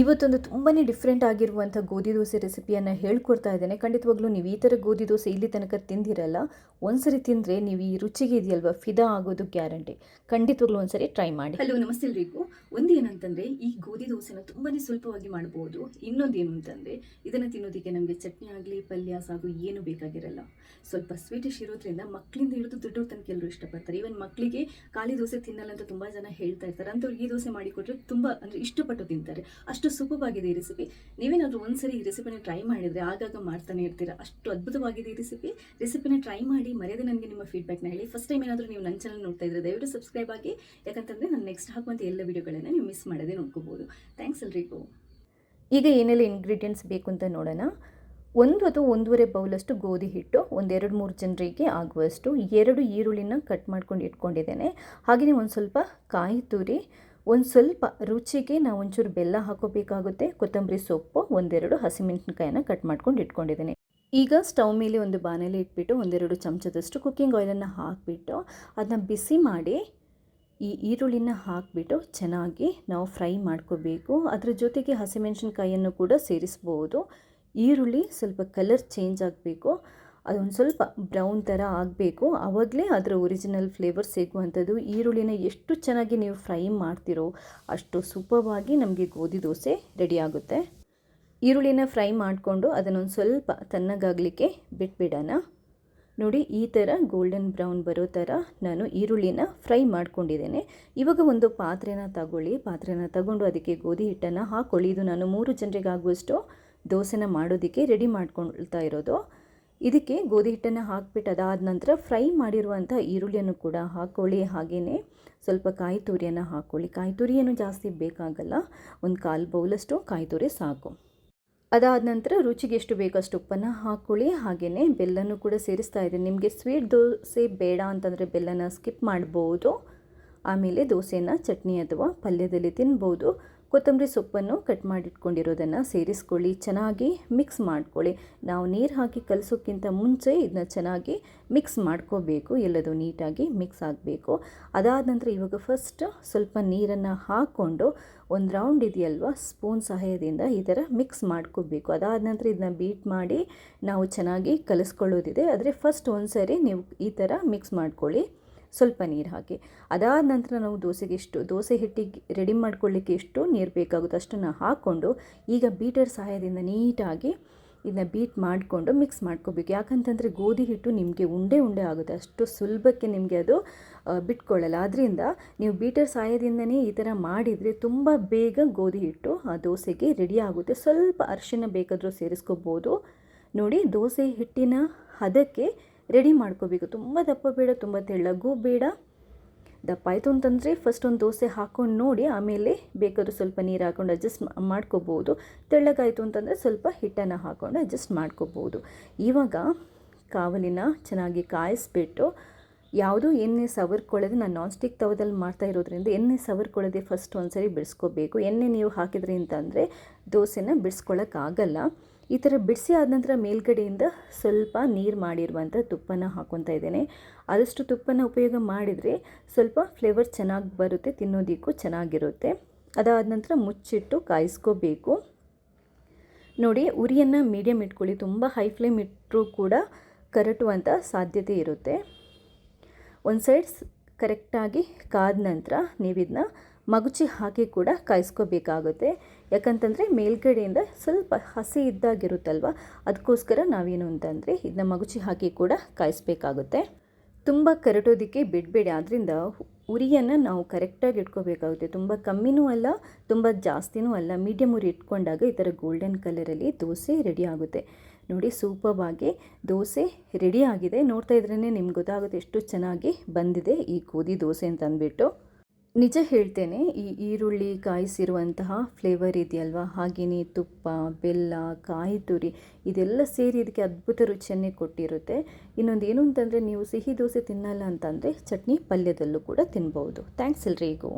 ಇವತ್ತೊಂದು ತುಂಬಾ ಡಿಫ್ರೆಂಟ್ ಆಗಿರುವಂಥ ಗೋಧಿ ದೋಸೆ ರೆಸಿಪಿಯನ್ನು ಹೇಳ್ಕೊಡ್ತಾ ಇದ್ದೇನೆ. ಖಂಡಿತವಾಗ್ಲೂ ನೀವು ಈ ಥರ ಗೋಧಿ ದೋಸೆ ಇಲ್ಲಿ ತನಕ ತಿಂದಿರಲ್ಲ. ಒಂದ್ಸರಿ ತಿಂದರೆ ನೀವು ಈ ರುಚಿಗೆ ಇದೆಯಲ್ವ? ಫಿದಾ ಆಗೋದು ಗ್ಯಾರಂಟಿ. ಖಂಡಿತವಾಗ್ಲೂ ಒಂದ್ಸರಿ ಟ್ರೈ ಮಾಡಿ. ಹಲೋ ನಮಸ್ತೆ ಎಲ್ರಿಗೂ. ಒಂದು ಏನಂತಂದರೆ, ಈ ಗೋಧಿ ದೋಸೆನ ತುಂಬಾ ಸುಲಭವಾಗಿ ಮಾಡ್ಬೋದು. ಇನ್ನೊಂದು ಏನು ಅಂತಂದರೆ ಇದನ್ನು ತಿನ್ನೋದಕ್ಕೆ ನಮಗೆ ಚಟ್ನಿ ಆಗಲಿ, ಪಲ್ಯ, ಸಾಗು ಏನು ಬೇಕಾಗಿರಲ್ಲ. ಸ್ವಲ್ಪ ಸ್ವೀಟಿಶ್ ಇರೋದ್ರಿಂದ ಮಕ್ಕಳಿಂದ ಹಿಡಿದು ದೊಡ್ಡವ್ರ ತನಕ ಎಲ್ಲರೂ ಇಷ್ಟಪಡ್ತಾರೆ. ಈವನ್ ಮಕ್ಕಳಿಗೆ ಖಾಲಿ ದೋಸೆ ತಿನ್ನಲ್ಲ ಅಂತ ತುಂಬ ಜನ ಹೇಳ್ತಾ ಇರ್ತಾರೆ. ಅಂಥವ್ರಿಗೆ ಈ ದೋಸೆ ಮಾಡಿಕೊಟ್ರೆ ತುಂಬ, ಅಂದರೆ ಇಷ್ಟಪಟ್ಟು ತಿಂತಾರೆ. ಅಷ್ಟು ಸೂಪವಾಗಿದೆ ಈ ರೆಸಿಪಿ ನೀವೇನಾದ್ರೂ ಒಂದ್ಸರಿ ಈ ರೆಸಿಪಿನ ಟ್ರೈ ಮಾಡಿದರೆ ಆಗಾಗ ಮಾಡ್ತಾನೆ ಇರ್ತೀರಾ? ಅಷ್ಟು ಅದ್ಭುತವಾಗಿದೆ ಈ ರೆಸಿಪಿ ರೆಸಿಪಿನ ಟ್ರೈ ಮಾಡಿ ಮರೆಯದೆ ನನಗೆ ನಿಮ್ಮ ಫೀಡ್ಬ್ಯಾಕ್ನ ಹೇಳಿ. ಫಸ್ಟ್ ಟೈಮ್ ಏನಾದರೂ ನೀವು ನನ್ನ ಚಾನಲ್ ನೋಡ್ತಾ ಇದ್ರೆ ದಯವಿಟ್ಟು ಸಬ್ಸ್ಕ್ರೈಬ್ ಆಗಿ. ಯಾಕಂತಂದರೆ ನಾನು ನೆಕ್ಸ್ಟ್ ಹಾಕುವಂಥ ಎಲ್ಲ ವಿಡಿಯೋಗಳನ್ನು ನೀವು ಮಿಸ್ ಮಾಡದೆ ನೋಡ್ಕೋಬೋದು. ಥ್ಯಾಂಕ್ಸ್ ಎಲ್ರಿಗೂ. ಈಗ ಏನೆಲ್ಲ ಇಂಗ್ರೀಡಿಯೆಂಟ್ಸ್ ಬೇಕು ಅಂತ ನೋಡೋಣ. ಒಂದು ಅಥವಾ ಒಂದೂವರೆ ಬೌಲಷ್ಟು ಗೋಧಿ ಹಿಟ್ಟು, ಒಂದೆರಡು ಮೂರು ಜನರಿಗೆ ಆಗುವಷ್ಟು ಎರಡು ಈರುಳ್ಳಿನ ಕಟ್ ಮಾಡ್ಕೊಂಡು ಇಟ್ಕೊಂಡಿದ್ದೇನೆ. ಹಾಗೆಯೇ ಒಂದು ಸ್ವಲ್ಪ ಕಾಯಿ ತುರಿ ಒಂದು ಸ್ವಲ್ಪ ರುಚಿಗೆ ನಾವು ಒಂಚೂರು ಬೆಲ್ಲ ಹಾಕೋಬೇಕಾಗುತ್ತೆ. ಕೊತ್ತಂಬರಿ ಸೊಪ್ಪು, ಒಂದೆರಡು ಹಸಿಮೆಣಸಿನ್ಕಾಯನ್ನು ಕಟ್ ಮಾಡ್ಕೊಂಡು ಇಟ್ಕೊಂಡಿದ್ದೀನಿ. ಈಗ ಸ್ಟವ್ ಮೇಲೆ ಒಂದು ಬಾಣಲೆ ಇಟ್ಬಿಟ್ಟು ಒಂದೆರಡು ಚಮಚದಷ್ಟು ಕುಕ್ಕಿಂಗ್ ಆಯಿಲನ್ನು ಹಾಕಿಬಿಟ್ಟು ಅದನ್ನ ಬಿಸಿ ಮಾಡಿ ಈ ಈರುಳ್ಳಿನ ಹಾಕಿಬಿಟ್ಟು ಚೆನ್ನಾಗಿ ನಾವು ಫ್ರೈ ಮಾಡ್ಕೋಬೇಕು. ಅದರ ಜೊತೆಗೆ ಹಸಿಮೆಣಸಿನ್ಕಾಯಿಯನ್ನು ಕೂಡ ಸೇರಿಸ್ಬೋದು. ಈರುಳ್ಳಿ ಸ್ವಲ್ಪ ಕಲರ್ ಚೇಂಜ್ ಆಗಬೇಕು. ಅದೊಂದು ಸ್ವಲ್ಪ ಬ್ರೌನ್ ಥರ ಆಗಬೇಕು. ಆವಾಗಲೇ ಅದರ ಒರಿಜಿನಲ್ ಫ್ಲೇವರ್ ಸಿಗುವಂಥದ್ದು. ಈರುಳ್ಳಿನ ಎಷ್ಟು ಚೆನ್ನಾಗಿ ನೀವು ಫ್ರೈ ಮಾಡ್ತೀರೋ ಅಷ್ಟು ಸೂಪರ್ವಾಗಿ ನಮಗೆ ಗೋಧಿ ದೋಸೆ ರೆಡಿ ಆಗುತ್ತೆ. ಈರುಳ್ಳಿನ ಫ್ರೈ ಮಾಡಿಕೊಂಡು ಅದನ್ನೊಂದು ಸ್ವಲ್ಪ ತಣ್ಣಗಾಗಲಿಕ್ಕೆ ಬಿಟ್ಬಿಡೋಣ. ನೋಡಿ, ಈ ಥರ ಗೋಲ್ಡನ್ ಬ್ರೌನ್ ಬರೋ ಥರ ನಾನು ಈರುಳ್ಳಿನ ಫ್ರೈ ಮಾಡ್ಕೊಂಡಿದ್ದೇನೆ. ಇವಾಗ ಒಂದು ಪಾತ್ರೆನ ತಗೊಳ್ಳಿ. ಪಾತ್ರೆನ ತಗೊಂಡು ಅದಕ್ಕೆ ಗೋಧಿ ಹಿಟ್ಟನ್ನು ಹಾಕ್ಕೊಳ್ಳಿ ಇದು ನಾನು ಮೂರು ಜನರಿಗಾಗುವಷ್ಟು ದೋಸೆನ ಮಾಡೋದಕ್ಕೆ ರೆಡಿ ಮಾಡ್ಕೊಳ್ತಾ ಇರೋದು. ಇದಕ್ಕೆ ಗೋಧಿ ಹಿಟ್ಟನ್ನು ಹಾಕಿಬಿಟ್ಟು ಅದಾದ ನಂತರ ಫ್ರೈ ಮಾಡಿರುವಂಥ ಈರುಳ್ಳಿಯನ್ನು ಕೂಡ ಹಾಕ್ಕೊಳ್ಳಿ ಹಾಗೆಯೇ ಸ್ವಲ್ಪ ಕಾಯಿ ತುರಿಯನ್ನು ಹಾಕ್ಕೊಳ್ಳಿ ಕಾಯಿ ತುರಿಯನ್ನು ಜಾಸ್ತಿ ಬೇಕಾಗಲ್ಲ. ಒಂದು ಕಾಲು ಬೌಲಷ್ಟು ಕಾಯಿ ತುರಿ ಸಾಕು. ಅದಾದ ನಂತರ ರುಚಿಗೆ ಎಷ್ಟು ಬೇಕಷ್ಟು ಉಪ್ಪನ್ನು ಹಾಕ್ಕೊಳ್ಳಿ ಹಾಗೆಯೇ ಬೆಲ್ಲನೂ ಕೂಡ ಸೇರಿಸ್ತಾ ಇದ್ದೀನಿ ನಿಮಗೆ ಸ್ವೀಟ್ ದೋಸೆ ಬೇಡ ಅಂತಂದರೆ ಬೆಲ್ಲನ ಸ್ಕಿಪ್ ಮಾಡ್ಬೋದು. ಆಮೇಲೆ ದೋಸೆನ ಚಟ್ನಿ ಅಥವಾ ಪಲ್ಯದಲ್ಲಿ ತಿನ್ಬೋದು. ಕೊತ್ತಂಬರಿ ಸೊಪ್ಪನ್ನು ಕಟ್ ಮಾಡಿಟ್ಕೊಂಡಿರೋದನ್ನು ಸೇರಿಸ್ಕೊಳ್ಳಿ, ಚೆನ್ನಾಗಿ ಮಿಕ್ಸ್ ಮಾಡ್ಕೊಳ್ಳಿ. ನಾವು ನೀರು ಹಾಕಿ ಕಲಸೋಕ್ಕಿಂತ ಮುಂಚೆ ಇದನ್ನ ಚೆನ್ನಾಗಿ ಮಿಕ್ಸ್ ಮಾಡ್ಕೋಬೇಕು, ಎಲ್ಲದು ನೀಟಾಗಿ ಮಿಕ್ಸ್ ಆಗಬೇಕು. ಅದಾದ ನಂತರ ಇವಾಗ ಫಸ್ಟ್ ಸ್ವಲ್ಪ ನೀರನ್ನು ಹಾಕ್ಕೊಂಡು ಒಂದು ರೌಂಡ್ ಇದೆಯಲ್ವ ಸ್ಪೂನ್ ಸಹಾಯದಿಂದ ಈ ಥರ ಮಿಕ್ಸ್ ಮಾಡ್ಕೋಬೇಕು. ಅದಾದ ನಂತರ ಇದನ್ನ ಬೀಟ್ ಮಾಡಿ ನಾವು ಚೆನ್ನಾಗಿ ಕಲಿಸ್ಕೊಳ್ಳೋದಿದೆ. ಆದರೆ ಫಸ್ಟ್ ಒಂದು ಸರಿ ನೀವು ಈ ಥರ ಮಿಕ್ಸ್ ಮಾಡ್ಕೊಳ್ಳಿ. ಸ್ವಲ್ಪ ನೀರು ಹಾಕಿ. ಅದಾದ ನಂತರ ನಾವು ದೋಸೆಗೆ ಎಷ್ಟು, ದೋಸೆ ಹಿಟ್ಟಿಗೆ ರೆಡಿ ಮಾಡ್ಕೊಳ್ಳಿಕ್ಕೆ ಎಷ್ಟು ನೀರು ಬೇಕಾಗುತ್ತೋ ಅಷ್ಟನ್ನು ಹಾಕ್ಕೊಂಡು ಈಗ ಬೀಟರ್ ಸಹಾಯದಿಂದ ನೀಟಾಗಿ ಇದನ್ನ ಬೀಟ್ ಮಾಡಿಕೊಂಡು ಮಿಕ್ಸ್ ಮಾಡ್ಕೋಬೇಕು. ಯಾಕಂತಂದರೆ ಗೋಧಿ ಹಿಟ್ಟು ನಿಮಗೆ ಉಂಡೆ ಉಂಡೆ ಆಗುತ್ತೆ. ಅಷ್ಟು ಸುಲಭಕ್ಕೆ ನಿಮಗೆ ಅದು ಬಿಟ್ಕೊಳ್ಳಲ್ಲ. ಆದ್ದರಿಂದ ನೀವು ಬೀಟರ್ ಸಹಾಯದಿಂದನೇ ಈ ಥರ ಮಾಡಿದರೆ ತುಂಬ ಬೇಗ ಗೋಧಿ ಹಿಟ್ಟು ಆ ದೋಸೆಗೆ ರೆಡಿ ಆಗುತ್ತೆ. ಸ್ವಲ್ಪ ಅರಿಶಿನ ಬೇಕಾದರೂ ಸೇರಿಸ್ಕೋಬೋದು. ನೋಡಿ, ದೋಸೆ ಹಿಟ್ಟಿನ ಹದಕ್ಕೆ ರೆಡಿ ಮಾಡ್ಕೋಬೇಕು ತುಂಬ ದಪ್ಪ ಬೇಡ, ತುಂಬ ತೆಳ್ಳಗೂ ಬೇಡ. ದಪ್ಪ ಆಯಿತು ಅಂತಂದರೆ ಫಸ್ಟ್ ಒಂದು ದೋಸೆ ಹಾಕ್ಕೊಂಡು ನೋಡಿ, ಆಮೇಲೆ ಬೇಕಾದರೂ ಸ್ವಲ್ಪ ನೀರು ಹಾಕ್ಕೊಂಡು ಅಡ್ಜಸ್ಟ್ ಮಾಡ್ಕೋಬೋದು. ತೆಳ್ಳಗಾಯಿತು ಅಂತಂದರೆ ಸ್ವಲ್ಪ ಹಿಟ್ಟನ್ನು ಹಾಕ್ಕೊಂಡು ಅಡ್ಜಸ್ಟ್ ಮಾಡ್ಕೋಬೋದು. ಇವಾಗ ಕಾವಲಿನ ಚೆನ್ನಾಗಿ ಕಾಯಿಸ್ಬಿಟ್ಟು, ಯಾವುದು ಎಣ್ಣೆ ಸವರ್ಕೊಳ್ಳೋದೆ ನಾನು ನಾನ್ ಸ್ಟಿಕ್ ತವದಲ್ಲಿ ಮಾಡ್ತಾ ಇರೋದ್ರಿಂದ ಎಣ್ಣೆ ಸವರ್ಕೊಳ್ಳೋದೆ ಫಸ್ಟ್ ಒಂದು ಸರಿ ಬಿಡಿಸ್ಕೋಬೇಕು. ಎಣ್ಣೆ ನೀವು ಹಾಕಿದ್ರಿ ಅಂತಂದರೆ ದೋಸೆನ ಬಿಡಿಸ್ಕೊಳ್ಳೋಕ್ಕಾಗಲ್ಲ ಈ ಥರ ಬಿಡಿಸಿ ಆದ ನಂತರ ಮೇಲ್ಗಡೆಯಿಂದ ಸ್ವಲ್ಪ ನೀರು ಮಾಡಿರುವಂಥ ತುಪ್ಪನ ಹಾಕ್ಕೊತಾ ಇದ್ದೇನೆ. ಆದಷ್ಟು ತುಪ್ಪನ ಉಪಯೋಗ ಮಾಡಿದರೆ ಸ್ವಲ್ಪ ಫ್ಲೇವರ್ ಚೆನ್ನಾಗಿ ಬರುತ್ತೆ, ತಿನ್ನೋದಕ್ಕೂ ಚೆನ್ನಾಗಿರುತ್ತೆ. ಅದಾದ ನಂತರ ಮುಚ್ಚಿಟ್ಟು ಕಾಯಿಸ್ಕೋಬೇಕು. ನೋಡಿ, ಉರಿಯನ್ನು ಮೀಡಿಯಮ್ ಇಟ್ಕೊಳ್ಳಿ. ತುಂಬ ಹೈ ಫ್ಲೇಮ್ ಇಟ್ಟರೂ ಕೂಡ ಕರಟುವಂಥ ಸಾಧ್ಯತೆ ಇರುತ್ತೆ. ಒಂದು ಸೈಡ್ಸ್ ಕರೆಕ್ಟಾಗಿ ಕಾದ ನಂತರ ನೀವಿದನ್ನ ಮಗುಚಿ ಹಾಕಿ ಕೂಡ ಕಾಯಿಸ್ಕೋಬೇಕಾಗುತ್ತೆ. ಯಾಕಂತಂದರೆ ಮೇಲ್ಗಡೆಯಿಂದ ಸ್ವಲ್ಪ ಹಸಿ ಇದ್ದಾಗಿರುತ್ತಲ್ವ? ಅದಕ್ಕೋಸ್ಕರ ನಾವೇನು ಅಂತಂದರೆ ಇದನ್ನ ಮಗುಚಿ ಹಾಕಿ ಕೂಡ ಕಾಯಿಸ್ಬೇಕಾಗುತ್ತೆ. ತುಂಬ ಕರಟೋದಕ್ಕೆ ಬಿಡಬೇಡಿ. ಆದ್ದರಿಂದ ಉರಿಯನ್ನು ನಾವು ಕರೆಕ್ಟಾಗಿ ಇಟ್ಕೋಬೇಕಾಗುತ್ತೆ. ತುಂಬ ಕಮ್ಮಿನೂ ಅಲ್ಲ, ತುಂಬ ಜಾಸ್ತಿನೂ ಅಲ್ಲ. ಮೀಡಿಯಮ್ ಉರಿ ಇಟ್ಕೊಂಡಾಗ ಈ ಥರ ಗೋಲ್ಡನ್ ಕಲರಲ್ಲಿ ದೋಸೆ ರೆಡಿ ಆಗುತ್ತೆ. ನೋಡಿ, ಸೂಪರ್ವಾಗಿ ದೋಸೆ ರೆಡಿ ಆಗಿದೆ. ನೋಡ್ತಾ ಇದ್ರೇ ನಿಮ್ಗೆ ಗೊತ್ತಾಗುತ್ತೆ ಎಷ್ಟು ಚೆನ್ನಾಗಿ ಬಂದಿದೆ ಈ ಗೋಧಿ ದೋಸೆ ಅಂತ ಅಂದ್ಬಿಟ್ಟು ನಿಜ ಹೇಳ್ತೇನೆ, ಈ ಈರುಳ್ಳಿ ಕಾಯಿಸಿರುವಂತಹ ಫ್ಲೇವರ್ ಇದೆಯಲ್ವಾ? ಹಾಗೆಯೇ ತುಪ್ಪ, ಬೆಲ್ಲ, ಕಾಯಿ ತುರಿ ಇದೆಲ್ಲ ಸೇರಿ ಇದಕ್ಕೆ ಅದ್ಭುತ ರುಚಿಯನ್ನೇ ಕೊಟ್ಟಿರುತ್ತೆ. ಇನ್ನೊಂದು ಏನು ಅಂತಂದರೆ, ನೀವು ಸಿಹಿ ದೋಸೆ ತಿನ್ನಲ್ಲ ಅಂತಂದರೆ, ಚಟ್ನಿ ಪಲ್ಯದಲ್ಲೂ ಕೂಡ ತಿನ್ಬೋದು. ಥ್ಯಾಂಕ್ಸ್ ಎಲ್ರಿಗೂ.